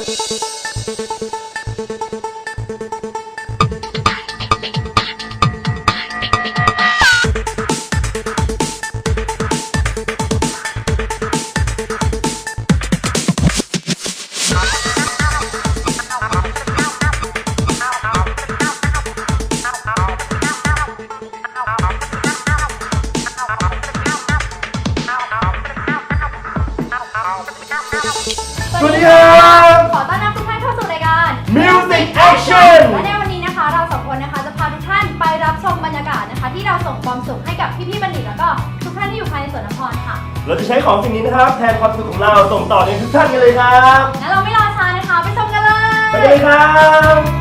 สวั ความสุขให้กับพี่ๆบัณฑิตแล้วก็ทุกท่านที่อยู่ภายในสวนนครค่ะ เราจะใช้ของสิ่งนี้นะครับ แทนความสุขของเราส่งต่อในทุกท่านกันเลยครับงั้นเราไม่รอช้านะคะ ไปชมกันเลย ไปกันเลยครับ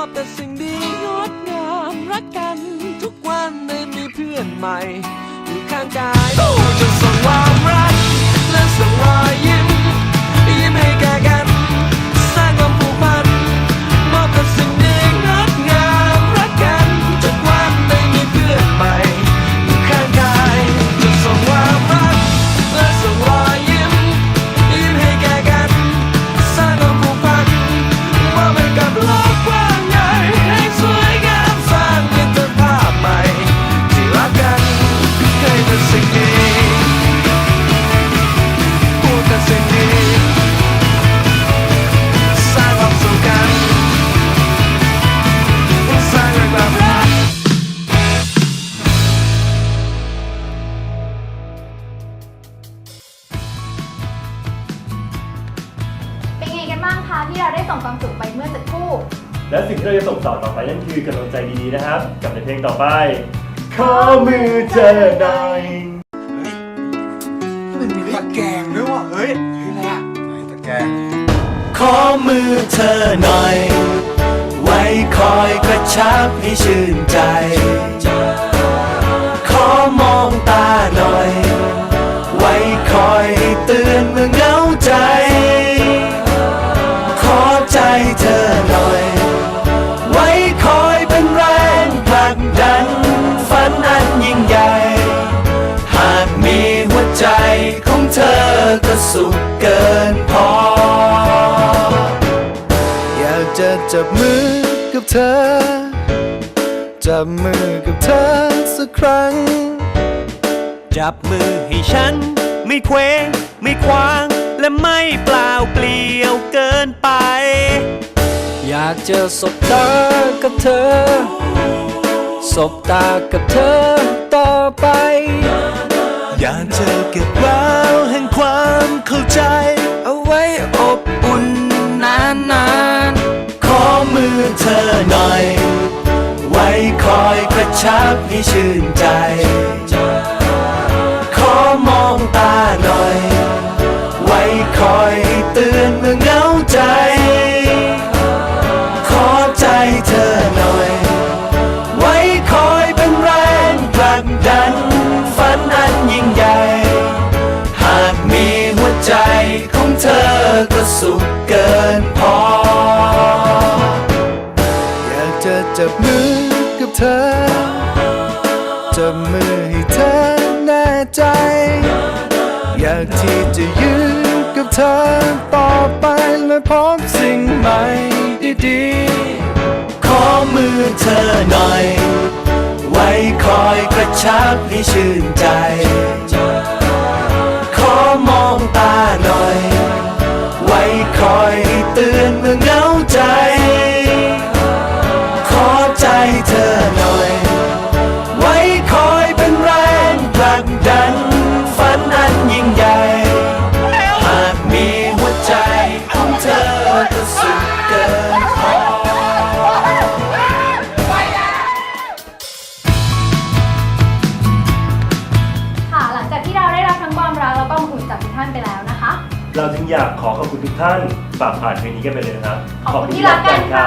อบแต่สิ่งดีงดงามรักกันทุกวันได้มีเพื่อนใหม่อยู่ข้างกายจะส่งความรักและส่งรอยยิ้มยิ้มให้แก่ นั่นคือกำลังใจดีๆนะครับ กับในเพลงต่อไป ขอมือเธอหน่อยมันมีตะแกรงด้วยว่ะเฮ้ยเฮ้ยอะไรอะไหนตะแกรงขอมือเธอหน่อย ไว้คอยกระชับให้ชื่นใจ ขอมองตาหน่อย ไว้คอยให้เตือนเมื่อเหงาใจ สุขเกินพอ อยากจะจับมือกับเธอ จับมือกับเธอสักครั้ง จับมือให้ฉัน ไม่เคว้งไม่คว้าง และไม่เปล่าเปลี่ยวเกินไป อยากจะสบตากับเธอ สบตากับเธอต่อไป อยากเจอเก็บแววแห่งความเข้าใจ เอาไว้อบอุ่นนานๆ ขอมือเธอหน่อย ไว้คอยกระชับให้ชื่นใจ สุขเกินพอ อยากจะจับมือกับเธอ จับมือให้เธอแน่ใจ อยากที่จะยืนกับเธอต่อไปและพบสิ่งใหม่ดีขอมือเธอหน่อย ไว้คอยกระชับให้ชื่นใจ กแล้วก็อบอุ่นจากทุกท่านไปแล้วนะคะ เราจึงอยากขอขอบคุณทุกท่านฝากผ่านเพลงนี้กันไปเลยนะครับขอบคุณที่รักกันค่ะ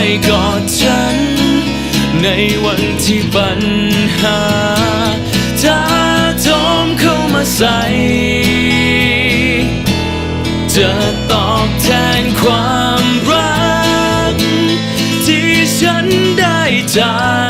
อยกอดฉัน ในวันที่ปัญหาท้าโถมเข้ามาใส่จะตอบแทนความรัก ที่ฉันได้จาก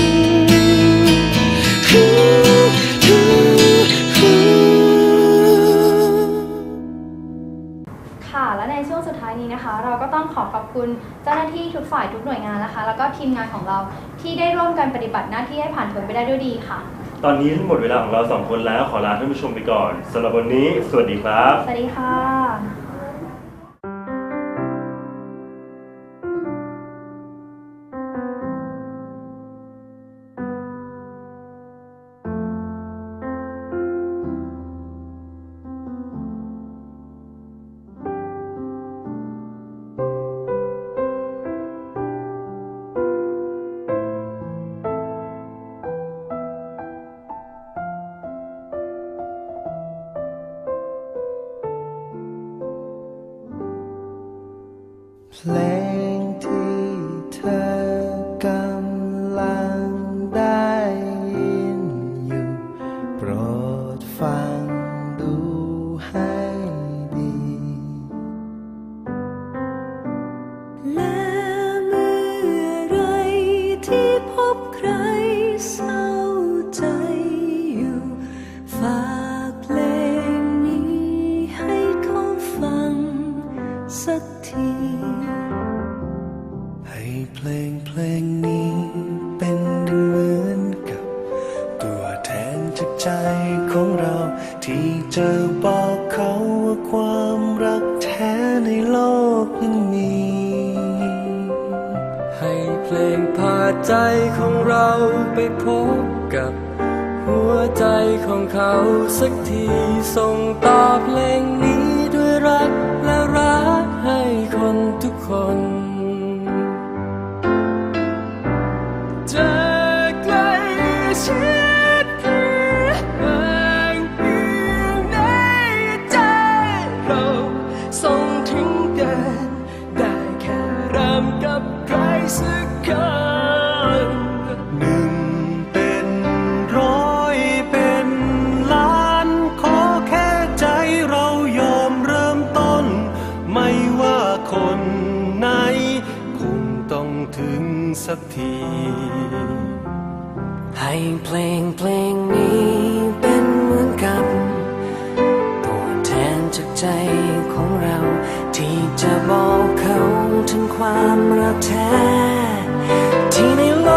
ะและในช่วงสุด คุณเจ้าหน้าที่ทุกฝ่ายทุกหน่วยงานนะคะ แล้วก็ทีมงานของเราที่ได้ร่วมกันปฏิบัติหน้าที่ให้ผ่านพ้นไปได้ด้วยดีค่ะ ตอนนี้หมดเวลาของเราสองคนแล้วขอลาท่านผู้ชมไปก่อนสำหรับวันนี้ สวัสดีครับ สวัสดีค่ะ เพลงนี้เป็นดังเหมือนกับ ตัวแทนจากใจของเรา ที่จะบอกเขาว่าความรักแท้ในโลกนั้นมี ให้เพลงพาใจของเราไปพบกับ หัวใจของเขาสักทีส่งต่อเพลงนี้ด้วยรัก จะไกลชิด เพลงเพลงนี้เป็นเหมือนกับตัวแทนจากใจของเรา ที่จะบอกเขาถึงความรักแท้ ที่ในโล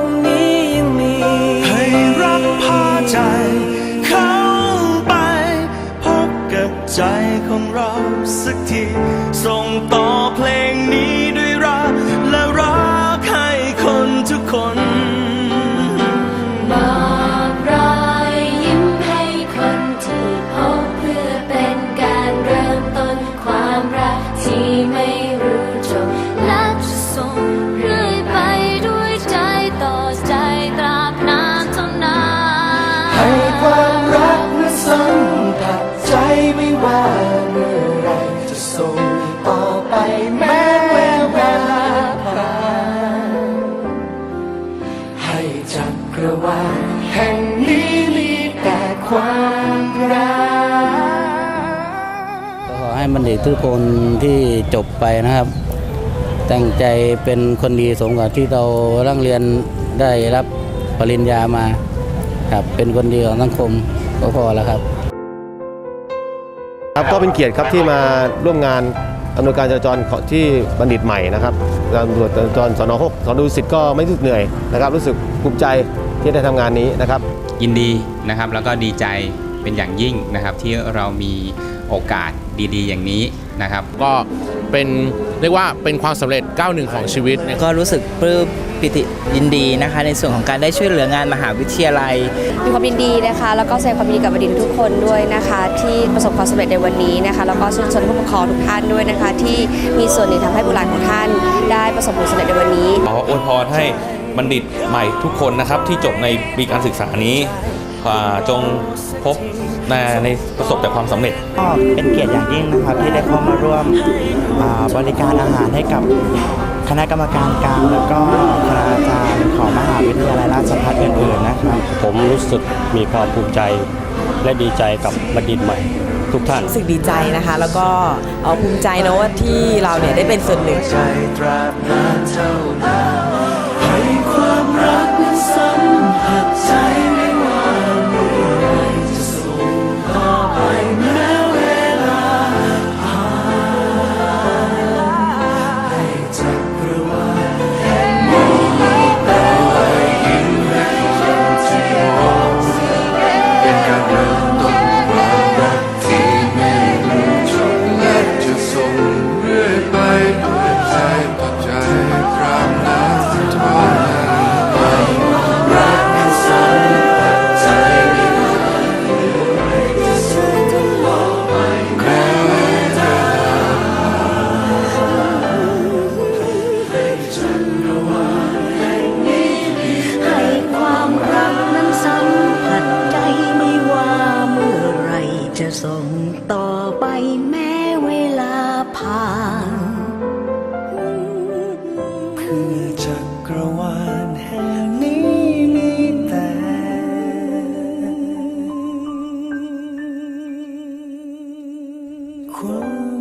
กนี้ยังมี ให้รักพาใจ เข้าไป พบกับใจของเราสักที บัณฑิตทุกคนที่จบไปนะครับ ตั้งใจเป็นคนดีสมกับที่เราร่างเรียนได้รับปริญญามาครับเป็นคนดีของสังคมก็พอแล้วครับ ครับก็เป็นเกียรติครับที่มาร่วมงานอำนวยการจราจรของที่บัณฑิตใหม่นะครับการตำรวจจราจรสนหกสนดุสิตก็ไม่รู้สึกเหนื่อยนะครับ รู้สึกภูมิใจที่ได้ทำงานนี้นะครับ ยินดีนะครับแล้วก็ดีใจเป็นอย่างยิ่งนะครับที่เรามีโอกาส ดีๆ อย่างนี้นะครับ ก็เป็นเรียกว่าเป็นความสำเร็จก้าวหนึ่งของชีวิตก็รู้สึกปลื้มปิติยินดีนะคะ ในส่วนของการได้ช่วยเหลืองานมหาวิทยาลัย มีความยินดีนะคะ แล้วก็แสดงความยินดีกับบัณฑิตทุกคนด้วยนะคะ ที่ประสบความสำเร็จในวันนี้นะคะ แล้วก็ชื่นชมผู้ปกครองทุกท่านด้วยนะคะ ที่มีส่วนหนึ่งทำให้บุตรหลานของท่าน ได้ประสบผลสำเร็จในวันนี้ขออวยพรให้บัณฑิตใหม่ทุกคนนะครับที่จบในปีการศึกษานี้อ่า จงพบในในประสบแต่ความสำเร็จ ก็เป็นเกียรติอย่างยิ่งนะครับที่ได้เข้ามาร่วมอ่าบริการอาหารให้กับคณะกรรมการกลางแล้วก็คณาจารย์ของมหาวิทยาลัยราชภัฏอื่นๆนะครับ ผมรู้สึกมีความภูมิใจและดีใจกับบัณฑิตใหม่ทุกท่านรู้สึกดีใจนะคะ แล้วก็ภูมิใจนะว่าที่เราเนี่ยได้เป็นส่วนหนึ่ง 困。